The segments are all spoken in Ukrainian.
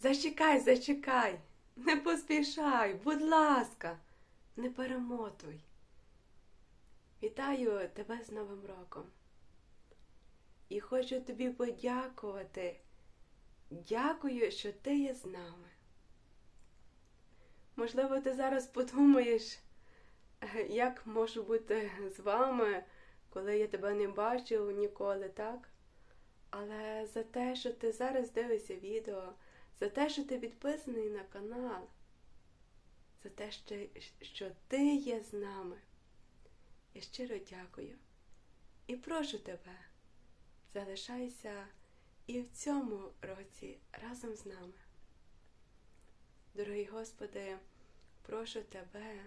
Зачекай, зачекай, не поспішай, будь ласка, не перемотуй. Вітаю тебе з Новим роком. І хочу тобі подякувати. Дякую, що ти є з нами. Можливо, ти зараз подумаєш, як можу бути з вами, коли я тебе не бачив ніколи, так? Але за те, що ти зараз дивишся відео, за те, що ти підписаний на канал, за те, що, ти є з нами. Я щиро дякую. І прошу тебе, залишайся і в цьому році разом з нами. Дорогий Господи, прошу Тебе,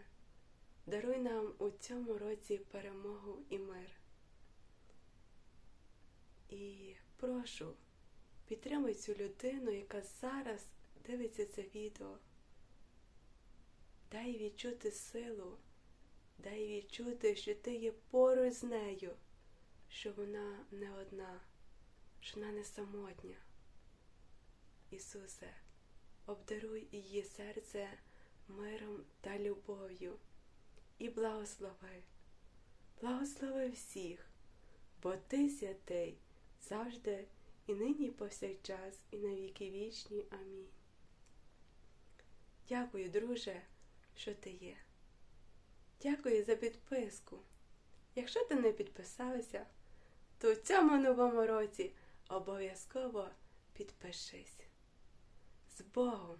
даруй нам у цьому році перемогу і мир. І прошу, підтримуй цю людину, яка зараз дивиться це відео. Дай відчути силу, дай відчути, що ти є поруч з нею, що вона не одна, що вона не самотня. Ісусе, обдаруй її серце миром та любов'ю і благослови, благослови всіх, бо ти святий завжди і нині і повсякчас, і на віки вічні. Амінь. Дякую, друже, що ти є. Дякую за підписку. Якщо ти не підписався, то в цьому новому році обов'язково підпишись. З Богом!